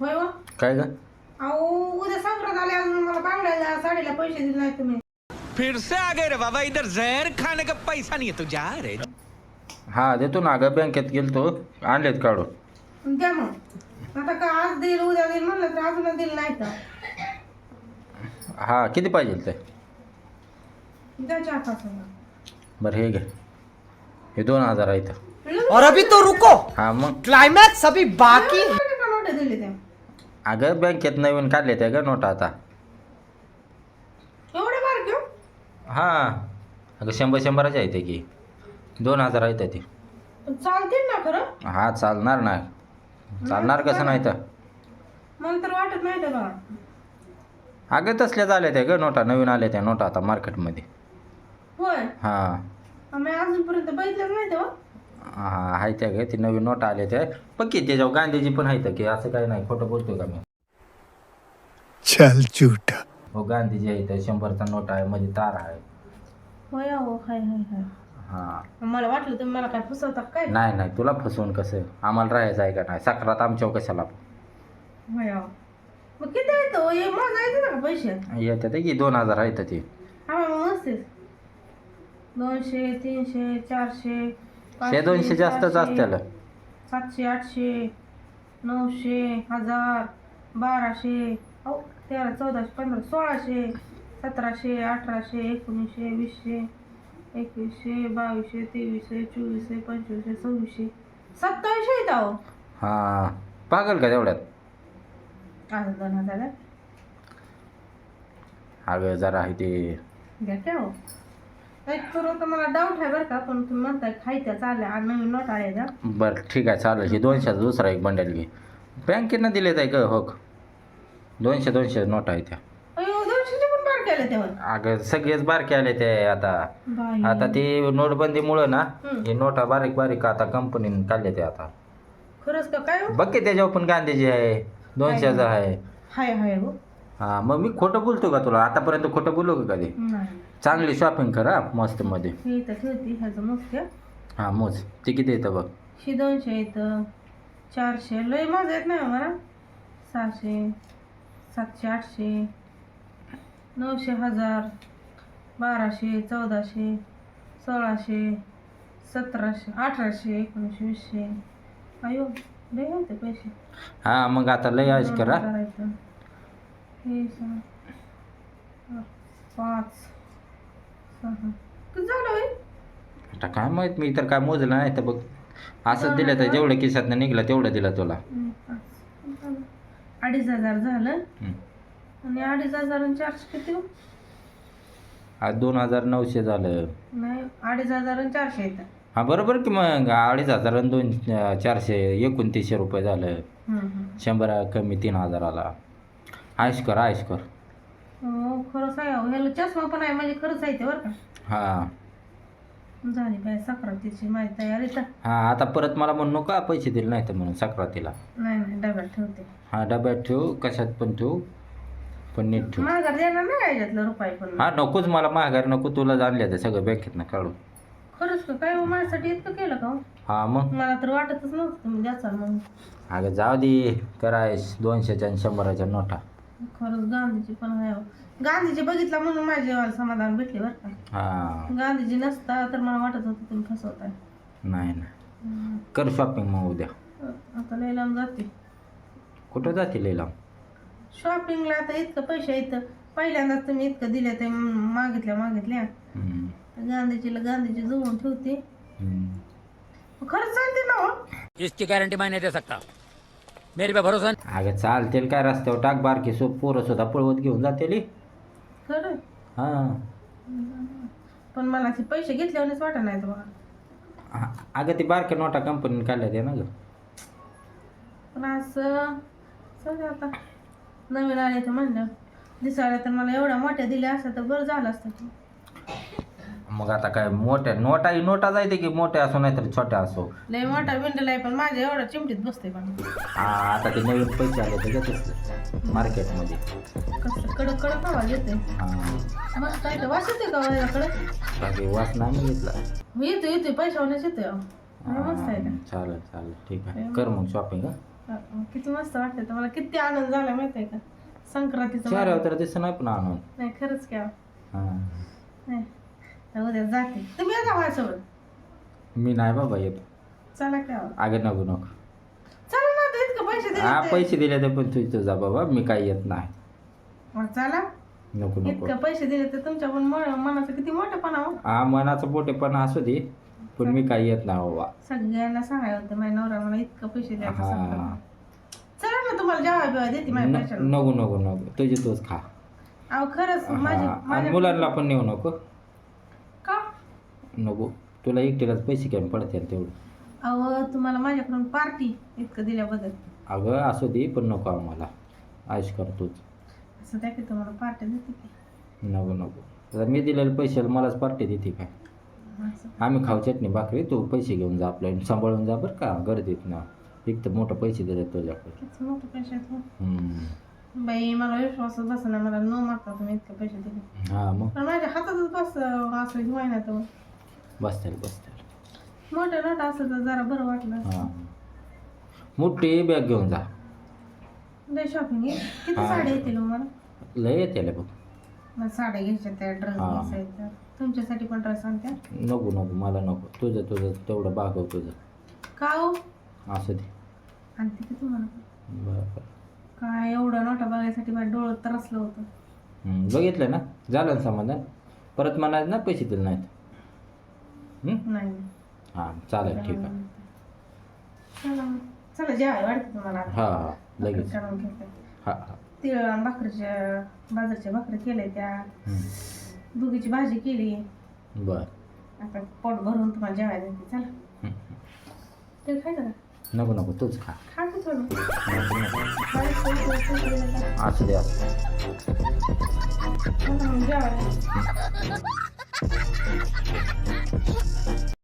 होय हो काय ग? अहो उद्या संक्रांत आले अजून मला बांगड्याला साडीला पैसे दिले नाही तुम्ही. फिर से आ गए रे बाबा इधर जहर खाने का पैसा नहीं है तू जा रे. हा देतो ना अगं बँकेत गेलतो. आणलेत काढून. द्या मग. आता का आज देईल उद्या देईल म्हणलं तर अजून दिलं नाही तर हा किती पाहिजे ते? द्या चार पाच बरं हे घे. हे दोन हजार आहेत. और अभी तो रुको। हा मग. क्लाइमैक्स अभी बाकी है। अगं बँकेत नवीन काढले त्या ग नोटा आता. एवढे बार घेऊ? हा. अगं शंभर शंभराचे आहेत की. दोन हजार आहेत ते. चालतील ना खरं? हा चालणार ना. चालणार कसं नाही तर. मला तर वाटत नाही बघा अगं तसल्याच आल्या त्या ग नोटा. नवीन आल्या त्या नोटा आता मार्केटमध्ये होय? हा. आम्ही अजूनपर्यंत बघितलं नाही तेव्हा. आहे त्या ग ती नवीन नोटा आल्या त्या पक्की त्याच्यावर गांधीजी पण आहेत की असं काही नाही खोटं बोलतोय का मी? चल झूठा हो गांधीजी आहेत शंभरचा नोट आहे मध्ये तार आहे. होय अहो हाय हाय हाय. हा. मला वाटलं तुम्ही मला काय फसवता काय? नाही नाही तुला फसवून कसं? आम्हाला राहायचं आहे का नाही? साखरात आमच्यावर कशाला? होय अहो मग किती येतो हे माझा येते ना का पैसे? येतात की दोन हजार आहेत ते. हा दोनशे तीनशे चारशे पाचशे, दोनशे जास्तच सहाशे, असत्याला सातशे आठशे नऊशे हजार बाराशे अहो तेरा चौदाशे पंधरा सोळाशे सतराशे अठराशे एकोणीसशे वीसशे एकवीसशे बावीसशे तेवीसशे चोवीसशे पंचवीसशे सव्वीसशे सत्तावीसशे येत अहो. हा. पागल का तेवढ्यात? आज दोन हजार. आहे. अगं जरा आहे ते. घ्या हो एक तर आता मला डाऊट आहे बरं का पण तुम्ही म्हणताय खायच्या चालल्या आणि नवीन नोट आल्या त्या बरं ठीक आहे चालेल. हे दोनशेचा दुसरा एक बंडल घे. बँकेनं दिले आहे का? हो दोनशे दोनशे नोट आहे त्या. अयो दोनशेचे पण बार केले तेव्हा अगं सगळेच बारके आले ते आता. बाई. आता ते नोटबंदीमुळं ना हम्म. हे नोटा बारीक बारीक आता कंपनीने काढले ते आता. खरंच का? काय हो? बघ की त्याच्यावर पण गांधीजी आहे दोनशेचं आहे. हाय हाय हो. हा मग मी खोटं बोलतो का तुला? आतापर्यंत खोटं बोलू का कधी? नाही. चांगली शॉपिंग कर हा मस्त मध्ये हे इथं ठेवती ह्याचं हा मोज. ते किती येतं बघ? ही दोनशे येतं. चारशे. लय माझं येत नाही मला सहाशे सातशे आठशे नऊशे हजार बाराशे चौदाशे सोळाशे सतराशे अठराशे एकोणीसशे वीसशे. अयो लय होते पैसे. हा मग आता लय आज दोन करा. हजार आहेत. हे सहा, आठ, पाच झालं होय? आता काय माहीत मी तर काय मोजलं नाही तर बघ असंच दिलं तर जेवढं खिशातनं निघलं तेवढं दिलं तुला हम्म, पाच. झालं. अडीच हजार झालं हम्म. आणि अडीच हजार आणि चारशे किती हो? आज दोन हजार नऊशे झालं नाही अडीच हजार आणि चारशे येतं हा बरोबर की मग अडीच हजार आणि दोन अं, चारशे एकोणतीसशे रुपये झालं हम्म, हम्म. शंभर कमी तीन हजाराला आयश कर आयश कर हो खरंच आहे अहो. ह्याला चष्मा पण आहे म्हणजे खरंच आहे ते बरं का. हा. झाली काय सक्रातीची माझी तयारी तर. हा आता परत मला म्हणू का पैसे दिले नाही तर म्हणून सक्रातीला. नाही नाही डब्यात ठेवते. हा डब्यात ठेव कशात पण ठेव पण नीट ठेव. माघार देणार नाही याच्यातलं रुपये पण? हा नकोच मला माघार नको तुला जाणले ते सगळं बँकेतनं काढू खरंच का? काय हो, माझ्यासाठी इतकं केलं का हो? हा मग? मला तर वाटतच नव्हतं तुम्ही द्याचाल म्हणून. अगं जाऊ दे करायस दोनशेच्या आणि शंभराच्या नोटा. खरंच गांधीजी पण आहे हो. गांधीजी बघितला म्हणून माझे समाधान भेटले बरं का. हा. गांधीजी नसता तर मला वाटत होतं तुम्ही फसवताय. नाही नाही. कर शॉपिंग मग उद्या. आता लय लांब जाते. कुठं जाते लिहिला शॉपिंगला आता इतकं पैसे येतं पहिल्यांदाच तुम्ही इतकं दिले ते मागितल्या मागितल्या. गांधीजीला गांधीजी जुळवून ठेवते. खरंच चालते ना हो. इसकी गारंटी मैं नहीं दे सकता. मेरे पे भरोसा अगं चालतील काय रस्त्यावर टाक बारकी सो पोरं सुद्धा पळवत घेऊन जाते खरं? हा. पण मला ते पैसे घेतल्यावरच वाटत नाही तुम्हाला. हा, अगं ती बारक्या नोटा कंपनीने काढल्या त्या ना ग. पण असं सगळं आता. नवीन आले तर म्हणलं दिसायला तर मला एवढ्या मोठ्या दिल्या असत्या तर बरं झालं असतं की. मग आता काय मोठ्या नोटा ही नोटा जायते की मोठ्या असो नाही तर छोट्या असो? लय मोठा विंडल आहे पण माझ्या एवढ्या चिमटीत बसते पण. हा आता ते नवीन पैसे आले तर घेतच मार्केटमध्ये. कसं कडक कडक आवाज येते हा. मस्त आहे तर वास येते का माझ्याकडे बाकी वास नाही घेतला. मी येतो येतो पैशावरच येतोय अहो. लय मस्त आहे चालेल चालेल ठीक आहे. कर मग शॉपिंग हा. किती मस्त वाटतं तुम्हाला किती आनंद झाला माहिती आहे का? संक्रांतीचा चेहऱ्यावर तर दिसत नाही पण आणून नाही खरंच क्या हां. नाही. तर उद्या जाते. तुम्ही येता माझ्यासोबत मी नाही बाबा येतो. चला काय अगं नको नको. चला ना आता इतकं पैसे हा दिले पैसे दिले तर पण तुझं जा बाबा मी काही येत नाही. मग चला. नको नको. इतकं पैसे दिले तर तुमच्या पण मन- मनाचं किती मोठेपणा हो. हा मनाचं पोटेपणा असू दे पण मी काही येत नाही बाबा. सगळ्यांना सांगायला होतं माझ्या नवरा मला इतकं पैसे द्यायचं हा. सांगतो. चला ना तुम्हाला जेव्हा बिवा देते माझ्या न- पैशाला. नको नको नको. तुझे तूच खा. अहो खरंच माझे हा आणि माझ्या मुलांना पण नेऊ नको. नको. तुला एकटीलाच पैसे कमी पडते तेवढं. अहो तुम्हाला माझ्याकडून पार्टी इतकं दिल्याबद्दल. अगं असू दे पण नको आम्हाला आयुष करतोच असं द्या की तुम्हाला पार्टी देते की. नको नको. आता मी दिलेले पैशाला मलाच पार्टी देते काय? असं. आम्ही खाऊ चटणी भाकरी तू पैसे घेऊन जा आपल्या सांभाळून जा बरं का गर्दीत ना. एक तर मोठं पैसे दिले तुझ्याकडे. किती मोठे पैसे आहेत हो. हम्म. बाई मला विश्वासच बसना मला न मागता तुम्ही इतके पैसे दिले. हा मग? पण माझ्या हातातच बस असं महिना तर बसतील बसतील. मोठे नोट असं तर जरा बरं वाटलं हां. मोठी बॅग घेऊन जा. लय शॉपिंग किती हा. साड्या येतील हो मला? लय येते बघ. मला साड्या घ्यायच्या त्या ड्रेस हा. घ्यायचा तुमच्यासाठी पण ड्रेस आणत्या? नको नको मला नको. तुझं तुझं तेवढं बागव तुझं. का हो? असू दे. आणते की तुम्हाला. बरं. काय एवढं नोटा बघायसाठी माझ्या डोळं तरसलं होतं. हम्म, बघितलं ना? झालं ना समाधान परत म्हणायचं ना पैसे दिले नाहीत? नाही. हां चालेल ठीक आहे. चला. चला जेवाय वाटतं तुम्हाला आता. हां हां लगेच. काढून घेते. हां हां. तिळ आणि भाकरीच्या बाजारच्या भाकरी केल्या त्या. दुधीची भाजी केली. बरं. आता पोट भरून तुम्हाला जेवायला देते. चला. ते खायचं का नको नको तूच खा. खा की थोडं. का? असू दे असू दे. चला मग जेवायला. Thank you.